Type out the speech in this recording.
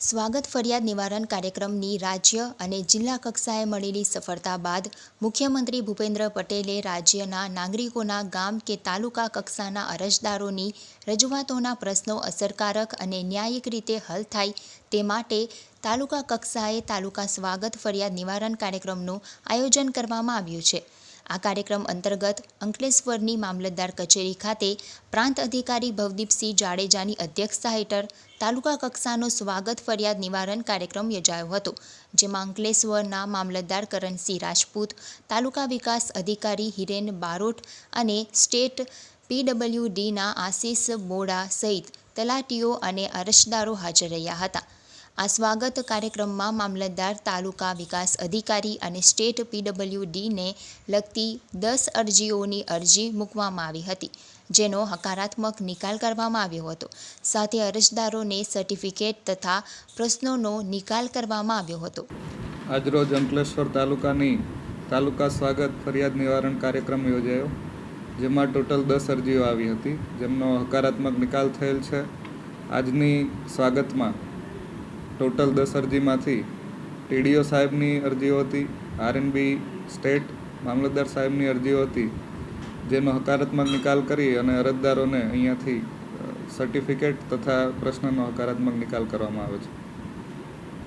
સ્વાગત ફરિયાદ નિવારણ કાર્યક્રમની રાજ્ય અને જિલ્લા કક્ષાએ મળેલી સફળતા બાદ મુખ્યમંત્રી ભૂપેન્દ્ર પટેલે રાજ્યના નાગરિકોના ગામ કે તાલુકા કક્ષાના અરજદારોની રજૂઆતોના પ્રશ્નો અસરકારક અને ન્યાયિક રીતે હલ થાય તે માટે તાલુકા કક્ષાએ તાલુકા સ્વાગત ફરિયાદ નિવારણ કાર્યક્રમનું આયોજન કરવામાં આવ્યું છે. આ કાર્યક્રમ અંતર્ગત અંકલેશ્વરની મામલતદાર કચેરી ખાતે પ્રાંત અધિકારી ભવદીપસિંહ જાડેજાની અધ્યક્ષતા હેઠળ તાલુકા કક્ષાનો સ્વાગત ફરિયાદ નિવારણ કાર્યક્રમ યોજાયો હતો, જેમાં અંકલેશ્વરના મામલતદાર કરણસિંહ રાજપૂત, તાલુકા વિકાસ અધિકારી હિરેન બારોટ અને સ્ટેટ પીડબ્લ્યુડીના આશિષ બોડા સહિત તલાટીઓ અને અરજદારો હાજર રહ્યા હતા. આ સ્વાગત કાર્યક્રમમાં મામલતદાર, તાલુકા વિકાસ અધિકારી અને સ્ટેટ પીડબ્લ્યુડીને લગતી દસ અરજીઓની અરજી મૂકવામાં આવી હતી, જેનો હકારાત્મક નિકાલ કરવામાં આવ્યો હતો. સાથે અરજદારોને સર્ટિફિકેટ તથા પ્રશ્નોનો નિકાલ કરવામાં આવ્યો હતો. આજરોજ અંકલેશ્વર તાલુકાની તાલુકા સ્વાગત ફરિયાદ નિવારણ કાર્યક્રમ યોજાયો, જેમાં ટોટલ દસ અરજીઓ આવી હતી, જેમનો હકારાત્મક નિકાલ થયેલ છે. આજની સ્વાગતમાં ટોટલ દસ અરજીમાંથી ટીડીઓ સાહેબની અરજીઓ હતી, આરએનબી સ્ટેટ મામલતદાર સાહેબની અરજીઓ હતી, જેનો હકારાત્મક નિકાલ કરી અને અરજદારોને અહીંયાથી સર્ટિફિકેટ તથા પ્રશ્નનો હકારાત્મક નિકાલ કરવામાં આવે છે.